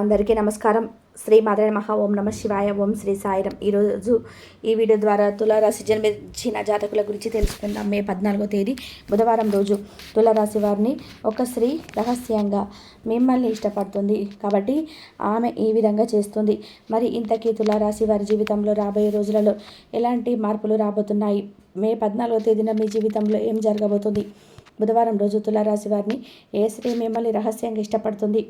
అందరికీ నమస్కారం. శ్రీ మాధవ మహా ఓం నమ శివాయ. ఓం శ్రీ సాయిరం ఈరోజు ఈ వీడియో ద్వారా తులారాశి జన్మించిన జాతకుల గురించి తెలుసుకుందాం. మే పద్నాలుగో తేదీ బుధవారం రోజు తులారాశి వారిని ఒక స్త్రీ రహస్యంగా మిమ్మల్ని ఇష్టపడుతుంది. కాబట్టి ఆమె ఈ విధంగా చేస్తుంది. మరి ఇంతకీ తులారాశి వారి జీవితంలో రాబోయే రోజులలో ఎలాంటి మార్పులు రాబోతున్నాయి? మే పద్నాలుగో తేదీన మీ జీవితంలో ఏం జరగబోతుంది? బుధవారం రోజు తులారాశి వారిని ఏ స్త్రీ మిమ్మల్ని రహస్యంగా ఇష్టపడుతుంది?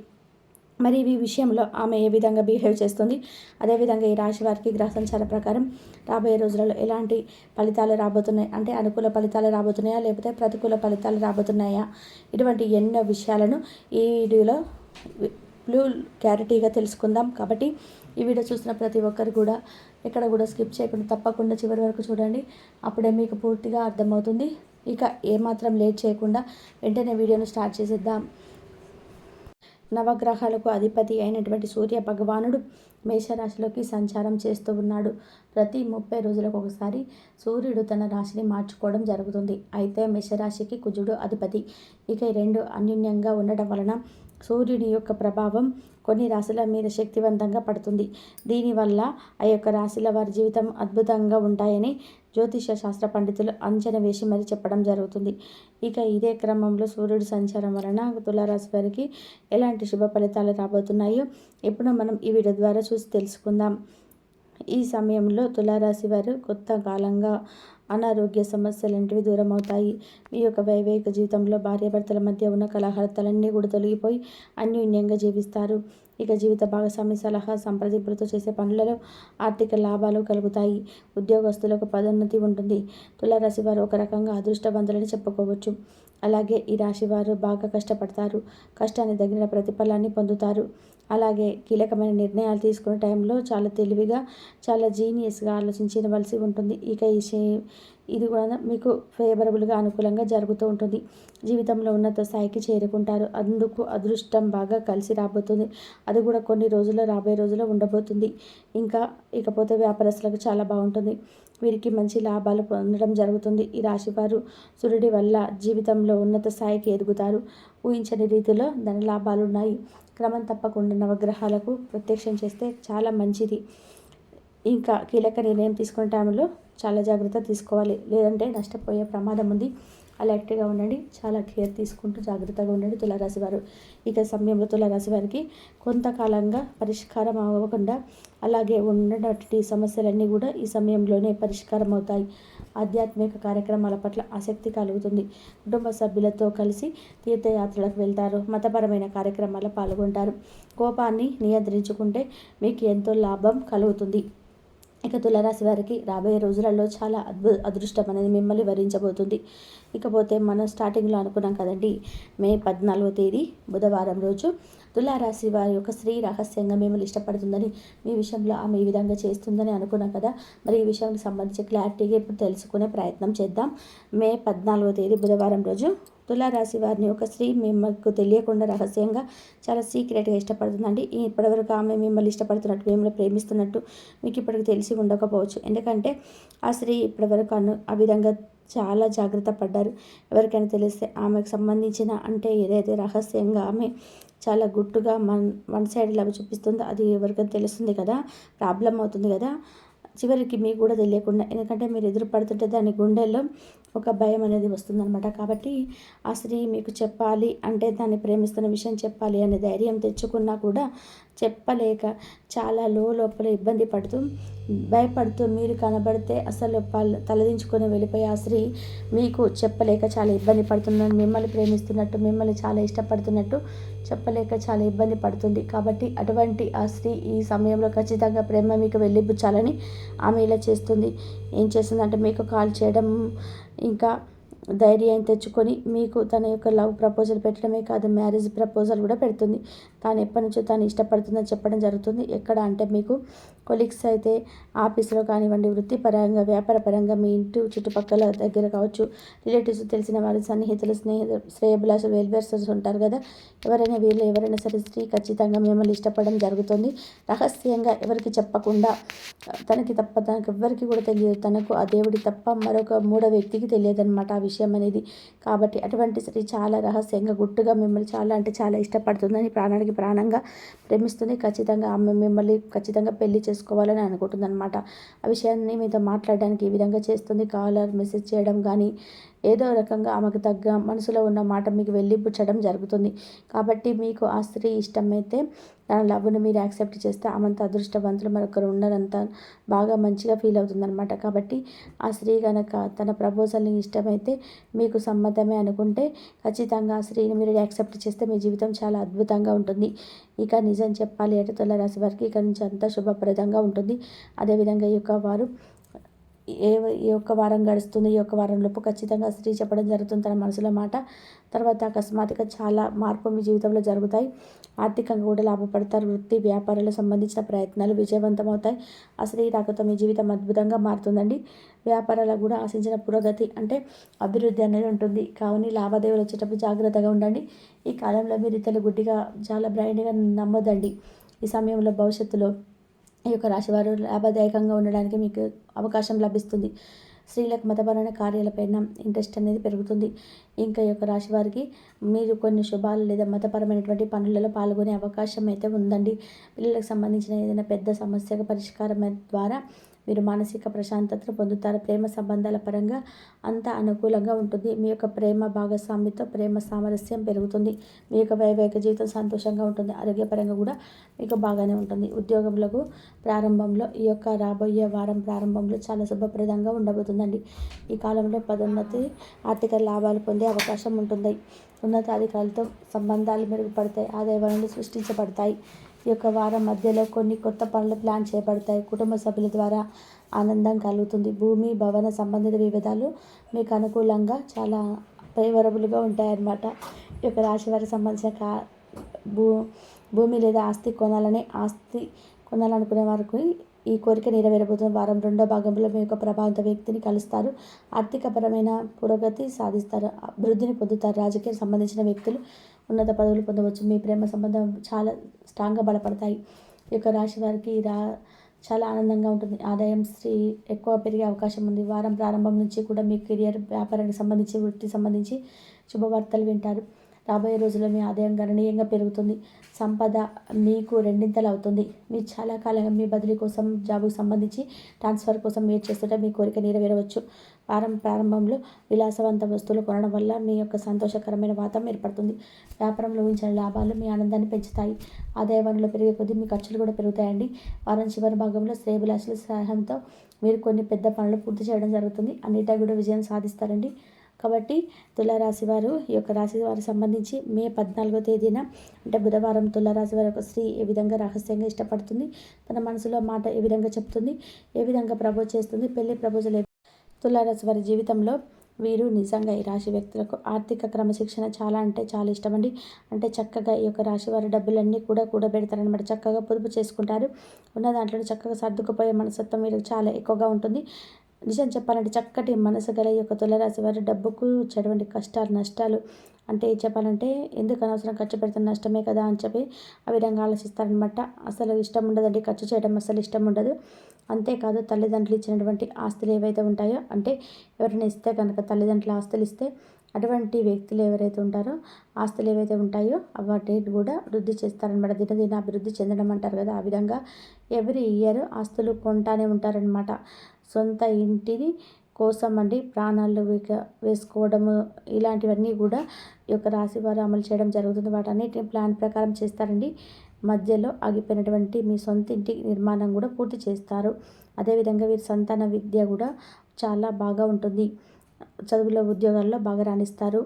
మరి ఈ విషయంలో ఆమె ఏ విధంగా బిహేవ్ చేస్తుంది? అదేవిధంగా ఈ రాశి వారికి గ్రహ సంచార ప్రకారం రాబోయే రోజులలో ఎలాంటి ఫలితాలు రాబోతున్నాయి? అంటే అనుకూల ఫలితాలు రాబోతున్నాయా? లేకపోతే ప్రతికూల ఫలితాలు రాబోతున్నాయా? ఇటువంటి ఎన్నో విషయాలను ఈ వీడియోలో బ్లూ క్లారిటీగా తెలుసుకుందాం. కాబట్టి ఈ వీడియో చూసిన ప్రతి ఒక్కరు కూడా ఎక్కడ కూడా స్కిప్ చేయకుండా తప్పకుండా చివరి వరకు చూడండి. అప్పుడే మీకు పూర్తిగా అర్థమవుతుంది. ఇక ఏమాత్రం లేట్ చేయకుండా వెంటనే వీడియోను స్టార్ట్ చేసేద్దాం. నవగ్రహాలకు అధిపతి అయినటువంటి సూర్య భగవానుడు మేషరాశిలోకి సంచారం చేస్తూ ఉన్నాడు. ప్రతి ముప్పై రోజులకు ఒకసారి సూర్యుడు తన రాశిని మార్చుకోవడం జరుగుతుంది. అయితే మేషరాశికి కుజుడు అధిపతి. ఇక రెండు అన్యోన్యంగా ఉండటం వలన సూర్యుని యొక్క ప్రభావం కొన్ని రాశుల మీద శక్తివంతంగా పడుతుంది. దీనివల్ల ఆ యొక్క రాశుల వారి జీవితం అద్భుతంగా ఉంటాయని జ్యోతిష శాస్త్ర పండితులు అంచనా వేసి మరి చెప్పడం జరుగుతుంది. ఇక ఇదే క్రమంలో సూర్యుడు సంచారం వలన తులారాశి వారికి ఎలాంటి శుభ ఫలితాలు రాబోతున్నాయో ఇప్పుడు మనం ఈ వీడియో ద్వారా చూసి తెలుసుకుందాం. ఈ సమయంలో తులారాశి వారు కొత్త కాలంగా అనారోగ్య సమస్యలంటివి దూరం అవుతాయి. మీ యొక్క వైవాహిక జీవితంలో భార్యాభర్తల మధ్య ఉన్న కలహర్తలన్నీ కూడా తొలగిపోయి అన్యోన్యంగా జీవిస్తారు. ఇక జీవిత భాగస్వామి సలహా సంప్రదింపులతో చేసే పనులలో ఆర్థిక లాభాలు కలుగుతాయి. ఉద్యోగస్తులకు పదోన్నతి ఉంటుంది. తులారాశి వారు ఒక రకంగా అదృష్టవంతులని చెప్పుకోవచ్చు. అలాగే ఈ రాశి వారు బాగా కష్టపడతారు. కష్టానికి తగిన ప్రతిఫలాన్ని పొందుతారు. అలాగే కీలకమైన నిర్ణయాలు తీసుకునే టైంలో చాలా తెలివిగా చాలా జీనియస్గా ఆలోచించవలసి ఉంటుంది. ఇక ఈ ఇది కూడా మీకు ఫేవరబుల్గా అనుకూలంగా జరుగుతూ ఉంటుంది. జీవితంలో ఉన్నత స్థాయికి చేరుకుంటారు. అందుకు అదృష్టం బాగా కలిసి రాబోతుంది. అది కూడా కొన్ని రోజుల్లో రాబోయే రోజుల్లో ఉండబోతుంది. ఇంకా ఇకపోతే వ్యాపారస్తులకు చాలా బాగుంటుంది. వీరికి మంచి లాభాలు పొందడం జరుగుతుంది. ఈ రాశివారు సూర్యుడి వల్ల జీవితంలో ఉన్నత స్థాయికి ఎదుగుతారు. ఊహించని రీతిలో ధన లాభాలు ఉన్నాయి క్రమం తప్పకుండా నవగ్రహాలకు ప్రత్యక్షం చేస్తే చాలా మంచిది. ఇంకా కీలక నిర్ణయం తీసుకునే టైంలో చాలా జాగ్రత్త తీసుకోవాలి. లేదంటే నష్టపోయే ప్రమాదం ఉంది. అలర్ట్గా ఉండండి. చాలా కేర్ తీసుకుంటూ జాగ్రత్తగా ఉండండి తులారాశి వారు. ఇక సమయంలో తులారాశి వారికి కొంతకాలంగా పరిష్కారం అవ్వకుండా అలాగే ఉన్నటువంటి సమస్యలన్నీ కూడా ఈ సమయంలోనే పరిష్కారం అవుతాయి. ఆధ్యాత్మిక కార్యక్రమాల పట్ల ఆసక్తి కలుగుతుంది. కుటుంబ సభ్యులతో కలిసి తీర్థయాత్రలకు వెళ్తారు. మతపరమైన కార్యక్రమాల్లో పాల్గొంటారు. కోపాన్ని నియంత్రించుకుంటే మీకు ఎంతో లాభం కలుగుతుంది. ఇక తులరాశి వారికి రాబోయే రోజులలో చాలా అద్భు అదృష్టం అనేది మిమ్మల్ని వరించబోతుంది. ఇకపోతే మనం స్టార్టింగ్లో అనుకున్నాం కదండి మే పద్నాలుగో తేదీ బుధవారం రోజు తులారాశి వారి యొక్క స్త్రీ రహస్యంగా మిమ్మల్ని ఇష్టపడుతుందని మీ విషయంలో ఆమె ఈ విధంగా చేస్తుందని అనుకున్నాం కదా. మరి ఈ విషయానికి సంబంధించి క్లారిటీగా ఇప్పుడు తెలుసుకునే ప్రయత్నం చేద్దాం. మే పద్నాలుగో తేదీ బుధవారం రోజు తులారాశి వారిని ఒక స్త్రీ మిమ్మల్ని తెలియకుండా రహస్యంగా చాలా సీక్రెట్గా ఇష్టపడుతుందండి. ఇప్పటివరకు ఆమె మిమ్మల్ని ఇష్టపడుతున్నట్టు మిమ్మల్ని ప్రేమిస్తున్నట్టు మీకు ఇప్పటికి తెలిసి ఉండకపోవచ్చు. ఎందుకంటే ఆ స్త్రీ ఇప్పటివరకు అను ఆ విధంగా చాలా జాగ్రత్త పడ్డారు. ఎవరికైనా తెలిస్తే ఆమెకు సంబంధించిన అంటే ఏదైతే రహస్యంగా ఆమె చాలా గుట్టుగా మన్ వన్ సైడ్ లవ్ చూపిస్తుందో అది ఎవరికైనా తెలుస్తుంది కదా ప్రాబ్లం అవుతుంది కదా. చివరికి మీకు కూడా తెలియకుండా ఎందుకంటే మీరు ఎదురు పడుతుంటే దాని గుండెల్లో ఒక భయం అనేది వస్తుందన్నమాట. కాబట్టి ఆ స్త్రీ మీకు చెప్పాలి అంటే దాన్ని ప్రేమిస్తున్న విషయం చెప్పాలి అనే ధైర్యం తెచ్చుకున్నా కూడా చెప్పలేక చాలా లో లోపల ఇబ్బంది పడుతూ భయపడుతూ మీరు కనబడితే అసలు తలదించుకొని వెళ్ళిపోయి ఆ స్త్రీ మీకు చెప్పలేక చాలా ఇబ్బంది పడుతుందని మిమ్మల్ని ప్రేమిస్తున్నట్టు మిమ్మల్ని చాలా ఇష్టపడుతున్నట్టు చెప్పలేక చాలా ఇబ్బంది పడుతుంది. కాబట్టి అటువంటి ఆ స్త్రీ ఈ సమయంలో ఖచ్చితంగా ప్రేమ మీకు వెళ్ళిపుచ్చాలని ఆమె ఇలా చేస్తుంది. ఏం చేస్తుందంటే మీకు కాల్ చేయడం ఇంకా ధైర్యం తెచ్చుకొని మీకు తన యొక్క లవ్ ప్రపోజల్ పెట్టడమే కాదు మ్యారేజ్ ప్రపోజల్ కూడా పెడుతుంది. తాను ఎప్పటి నుంచో తాను ఇష్టపడుతుందని చెప్పడం జరుగుతుంది. ఎక్కడ అంటే మీకు కొలీగ్స్ అయితే ఆఫీస్లో కానివ్వండి వృత్తిపరంగా వ్యాపారపరంగా మీ ఇంటి చుట్టుపక్కల దగ్గర కావచ్చు రిలేటివ్స్ తెలిసిన వారి సన్నిహితులు స్నేహితులు శ్రేయభిలాషులు వెల్వేర్సర్స్ ఉంటారు కదా. ఎవరైనా వీళ్ళు ఎవరైనా సరే స్త్రీ ఖచ్చితంగా మిమ్మల్ని ఇష్టపడడం జరుగుతుంది. రహస్యంగా ఎవరికి చెప్పకుండా తనకి తప్ప తనకు ఎవ్వరికి కూడా తెలియదు. తనకు ఆ దేవుడి తప్ప మరొక మూడో వ్యక్తికి తెలియదు అనమాట ఆ విషయం. విషయం అనేది కాబట్టి అటువంటి స్త్రీ చాలా రహస్యంగా గుట్టుగా మిమ్మల్ని చాలా అంటే చాలా ఇష్టపడుతుందని ప్రాణానికి ప్రాణంగా ప్రేమిస్తుంది. ఖచ్చితంగా ఆమె మిమ్మల్ని ఖచ్చితంగా పెళ్ళి చేసుకోవాలని అనుకుంటుంది అనమాట ఆ విషయాన్ని మీతో మాట్లాడడానికి ఈ విధంగా చేస్తుంది. కాలర్ మెసేజ్ చేయడం కానీ ఏదో రకంగా ఆమెకు తగ్గ మనసులో ఉన్న మాట మీకు వెళ్ళిపుచ్చడం జరుగుతుంది. కాబట్టి మీకు ఆ స్త్రీ ఇష్టమైతే తన లవ్ను మీరు యాక్సెప్ట్ చేస్తే ఆమెంత అదృష్టవంతులు మరొకరు ఉండరంత బాగా మంచిగా ఫీల్ అవుతుందనమాట కాబట్టి ఆ స్త్రీ కనుక తన ప్రపోజల్ని ఇష్టమైతే మీకు సమ్మతమే అనుకుంటే ఖచ్చితంగా ఆ స్త్రీని మీరు యాక్సెప్ట్ చేస్తే మీ జీవితం చాలా అద్భుతంగా ఉంటుంది. ఇక నిజం చెప్పాలి ఎట తుల రాశి వారికి ఇక నుంచి అంతా శుభప్రదంగా ఉంటుంది. అదేవిధంగా ఈ యొక్క వారు ఏ ఈ యొక్క వారం గడుస్తుంది ఈ యొక్క వారం లోపు ఖచ్చితంగా స్త్రీ చెప్పడం జరుగుతుంది తన మనసులో మాట. తర్వాత అకస్మాత్తుగా చాలా మార్పు మీ జీవితంలో జరుగుతాయి. ఆర్థికంగా కూడా లాభపడతారు. వృత్తి వ్యాపారాలకు సంబంధించిన ప్రయత్నాలు విజయవంతమవుతాయి. ఆ ఈ రాకతో మీ జీవితం అద్భుతంగా మారుతుందండి. వ్యాపారాలకు కూడా ఆశించిన పురోగతి అంటే అభివృద్ధి అనేది ఉంటుంది. కావని లావాదేవీలు వచ్చేటప్పుడు జాగ్రత్తగా ఉండండి. ఈ కాలంలో మీరు ఇతరులు గుడ్డిగా చాలా బ్రైండ్గా నమ్మొద్దండి. ఈ సమయంలో భవిష్యత్తులో ఈ యొక్క రాశివారు లాభదాయకంగా ఉండడానికి మీకు అవకాశం లభిస్తుంది. స్త్రీలకు మతపరమైన కార్యాలపైన ఇంట్రెస్ట్ అనేది పెరుగుతుంది. ఇంకా ఈ యొక్క రాశి వారికి మీరు కొన్ని శుభాలు లేదా మతపరమైనటువంటి పనులలో పాల్గొనే అవకాశం అయితే ఉందండి. పిల్లలకు సంబంధించిన ఏదైనా పెద్ద సమస్యకు పరిష్కారం ద్వారా మీరు మానసిక ప్రశాంతతను పొందుతారు. ప్రేమ సంబంధాల పరంగా అంత అనుకూలంగా ఉంటుంది. మీ యొక్క ప్రేమ భాగస్వామితో ప్రేమ సామరస్యం పెరుగుతుంది. మీ యొక్క వైవాహిక జీవితం సంతోషంగా ఉంటుంది. ఆరోగ్యపరంగా కూడా మీకు బాగానే ఉంటుంది. ఉద్యోగములకు ప్రారంభంలో ఈ యొక్క రాబోయే వారం ప్రారంభంలో చాలా శుభప్రదంగా ఉండబోతుందండి. ఈ కాలంలో పదోన్నతి ఆర్థిక లాభాలు పొందే అవకాశం ఉంటుంది. ఉన్నతాధికారులతో సంబంధాలు మెరుగుపడతాయి. ఆదాయ వనరులు సృష్టించబడతాయి. ఈ యొక్క వారం మధ్యలో కొన్ని కొత్త పనులు ప్లాన్ చేయబడతాయి కుటుంబ సభ్యుల ద్వారా ఆనందం కలుగుతుంది. భూమి భవన సంబంధిత వివిధాలు మీకు అనుకూలంగా చాలా ఫేవరబుల్గా ఉంటాయన్నమాట. ఈ యొక్క రాశి వారికి సంబంధించిన కా భూ భూమి లేదా ఆస్తి కొనాలని ఆస్తి కొనాలనుకునే వారికి ఈ కోరిక నెరవేరబోతున్న వారం రెండో భాగంలో మీ యొక్క ప్రభావిత వ్యక్తిని కలుస్తారు. ఆర్థికపరమైన పురోగతి సాధిస్తారు. అభివృద్ధిని పొందుతారు. రాజకీయ సంబంధించిన వ్యక్తులు ఉన్నత పదవులు పొందవచ్చు. మీ ప్రేమ సంబంధం చాలా స్ట్రాంగ్గా బలపడతాయి. ఈ యొక్క రాశి వారికి రా చాలా ఆనందంగా ఉంటుంది. ఆదాయం స్త్రీ ఎక్కువ పెరిగే అవకాశం ఉంది. వారం ప్రారంభం నుంచి కూడా మీ కెరియర్ వ్యాపారానికి సంబంధించి వృత్తి సంబంధించి శుభవార్తలు వింటారు. రాబోయే రోజుల్లో మీ ఆదాయం గణనీయంగా పెరుగుతుంది. సంపద మీకు రెండింతలు అవుతుంది. మీ చాలా కాలంగా మీ బదిలీ కోసం జాబుకు సంబంధించి ట్రాన్స్ఫర్ కోసం మీరు చేస్తుంటే మీ కోరిక నెరవేరవచ్చు. వారం ప్రారంభంలో విలాసవంత వస్తువులు కొనడం వల్ల మీ యొక్క సంతోషకరమైన వాతావరణం ఏర్పడుతుంది. వ్యాపారంలో ఊహించిన లాభాలు మీ ఆనందాన్ని పెంచుతాయి. ఆదాయ వనరులు పెరిగే కొద్దీ మీ ఖర్చులు కూడా పెరుగుతాయండి. వారం చివరి భాగంలో శ్రేయభిలాషుల సహాయంతో మీరు కొన్ని పెద్ద పనులు పూర్తి చేయడం జరుగుతుంది. అన్నిటా కూడా విజయం సాధిస్తారండి. కాబట్టి తులారాశి వారు ఈ యొక్క రాశి వారికి సంబంధించి మే పద్నాలుగో తేదీన అంటే బుధవారం తులారాశి వారి యొక్క స్త్రీ ఏ విధంగా రహస్యంగా ఇష్టపడుతుంది తన మనసులో మాట ఏ విధంగా చెప్తుంది ఏ విధంగా ప్రపోజ్ చేస్తుంది పెళ్ళి ప్రపోజల్ తులారాశి వారి జీవితంలో వీరు నిజంగా ఈ రాశి వ్యక్తులకు ఆర్థిక క్రమశిక్షణ చాలా అంటే చాలా ఇష్టమండి. అంటే చక్కగా ఈ యొక్క రాశి వారి డబ్బులన్నీ కూడా కూడబెడతారనమాట చక్కగా పొదుపు చేసుకుంటారు. ఉన్న దాంట్లో చక్కగా సర్దుకుపోయే మనస్తత్వం వీరికి చాలా ఎక్కువగా ఉంటుంది. నిజం చెప్పాలంటే చక్కటి మనసు గల ఈ యొక్క తులరాశి వారి డబ్బుకు వచ్చేటువంటి కష్టాలు నష్టాలు. అంటే చెప్పాలంటే ఎందుకు అనవసరం ఖర్చు పెడుతున్న నష్టమే కదా అని చెప్పి ఆ విధంగా ఆలోచిస్తారనమాట అసలు ఇష్టం ఉండదండి ఖర్చు చేయడం అసలు ఇష్టం ఉండదు. అంతేకాదు తల్లిదండ్రులు ఇచ్చినటువంటి ఆస్తులు ఏవైతే ఉంటాయో అంటే ఎవరైనా ఇస్తే కనుక తల్లిదండ్రులు ఆస్తులు ఇస్తే అటువంటి వ్యక్తులు ఎవరైతే ఉంటారో ఆస్తులు ఏవైతే ఉంటాయో వాటి కూడా వృద్ధి చేస్తారనమాట దినదిన అభివృద్ధి చెందడం అంటారు కదా ఆ విధంగా ఎవ్రీ ఇయర్ ఆస్తులు కొంటానే ఉంటారనమాట సొంత ఇంటిని కోసం అండి ప్రాణాలు వేసుకోవడము ఇలాంటివన్నీ కూడా ఈ యొక్క రాశి వారు అమలు చేయడం జరుగుతుంది. వాటన్నిటిని ప్లాన్ ప్రకారం చేస్తారండి. మధ్యలో ఆగిపోయినటువంటి మీ సొంత ఇంటి నిర్మాణం కూడా పూర్తి చేస్తారు. అదేవిధంగా వీరి సంతాన విద్య కూడా చాలా బాగా ఉంటుంది. చదువులో ఉద్యోగాల్లో బాగా రాణిస్తారు.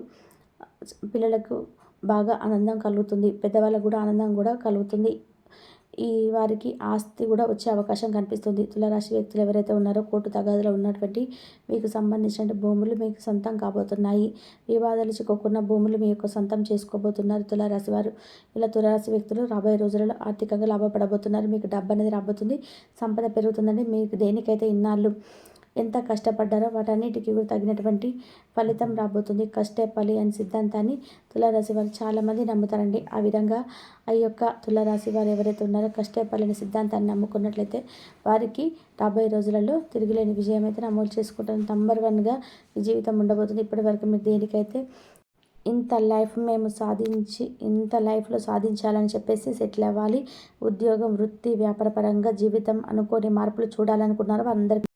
పిల్లలకు బాగా ఆనందం కలుగుతుంది. పెద్దవాళ్ళకు కూడా ఆనందం కూడా కలుగుతుంది. ఈ వారికి ఆస్తి కూడా వచ్చే అవకాశం కనిపిస్తుంది. తులరాశి వ్యక్తులు ఎవరైతే ఉన్నారో కోర్టు తగాదులో ఉన్నటువంటి మీకు సంబంధించిన భూములు మీకు సొంతం కాబోతున్నాయి. వివాదాలు చిక్కుకున్న భూములు మీ యొక్క సొంతం చేసుకోబోతున్నారు. తులారాశి వారు ఇలా తులారాశి వ్యక్తులు రాబోయే రోజులలో ఆర్థికంగా లాభపడబోతున్నారు. మీకు డబ్బు అనేది రాబోతుంది. సంపద పెరుగుతుందండి. మీకు దేనికైతే ఇన్నాళ్ళు ఎంత కష్టపడ్డారో వాటన్నిటికీ కూడా తగినటువంటి ఫలితం రాబోతుంది. కష్టే ఫలి అనే సిద్ధాంతాన్ని తులారాశి వారు చాలామంది నమ్ముతారండి. ఆ విధంగా ఆ యొక్క తులారాశి వారు ఎవరైతే ఉన్నారో కష్టే ఫలి అనే సిద్ధాంతాన్ని నమ్ముకున్నట్లయితే వారికి రాబోయే రోజులలో తిరుగులేని విజయం అయితే నమోదు చేసుకుంటారు. నంబర్ వన్గా మీ జీవితం ఉండబోతుంది. ఇప్పటివరకు మీరు దేనికైతే ఇంత లైఫ్ మేము సాధించి ఇంత లైఫ్లో సాధించాలని చెప్పేసి సెటిల్ అవ్వాలి ఉద్యోగం వృత్తి వ్యాపారపరంగా జీవితం అనుకోని మార్పులు చూడాలనుకున్నారో అందరికీ